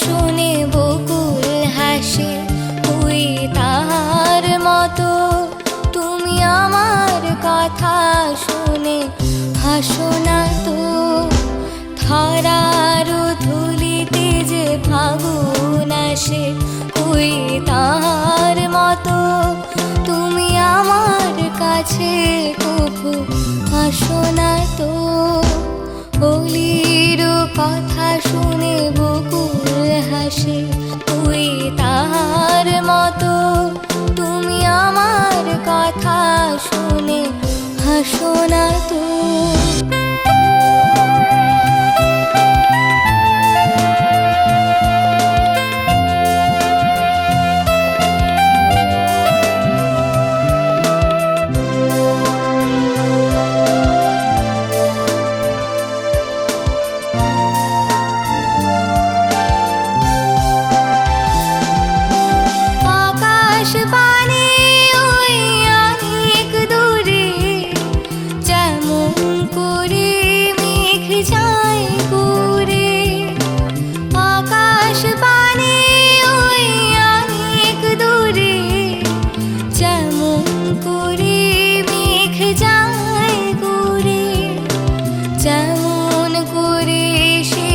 শুনে বকুল হাসে তুই তাহার মতো তুমি আমার কথা শুনে হাসো না তো। ধরার ধুলিতে যে ফাগুন আসে তুই তাহার মতো তুমি আমার কাছে কবু হাসো না তো। বলির কথা শুনে হাসো না করে মেঘ যায় ঘুরে যেমন করে সে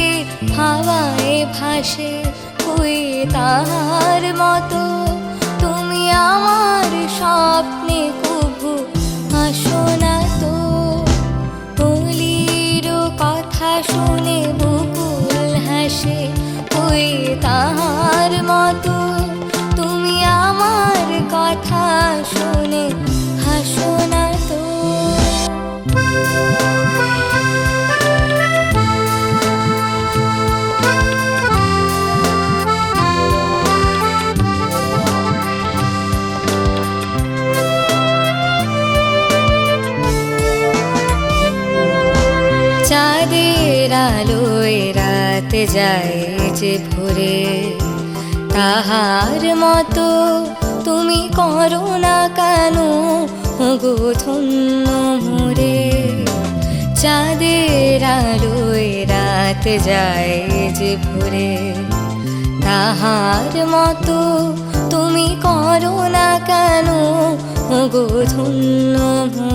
হাওয়ায় ভাসে ওই তাহার মতো। তুমি আমার স্বপ্নে চাঁদের আলোয় রাত যায় ভোরে। তাহার মতো তুমি করো না কেন? গো ধন্য মোরে। চাঁদের আলোয় রাত যায় ভোরে। তাহার মতো তুমি করো না কেন? গো ধন্য মোরে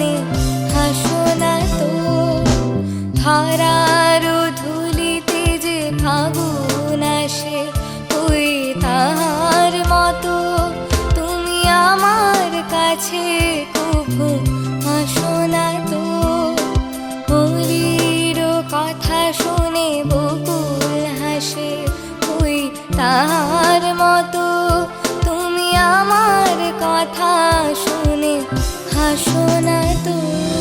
শুনে হাসো না তো। ধরার ধুলিতে যে ফাগুন আসে, ওই তাহার মতো। তুমি আমার কাছে কভু আসো না তো। বলির কথা শুনে বকুল হাসে, ওই তাহার মতো। তুমি আমার কথা শুনে ないと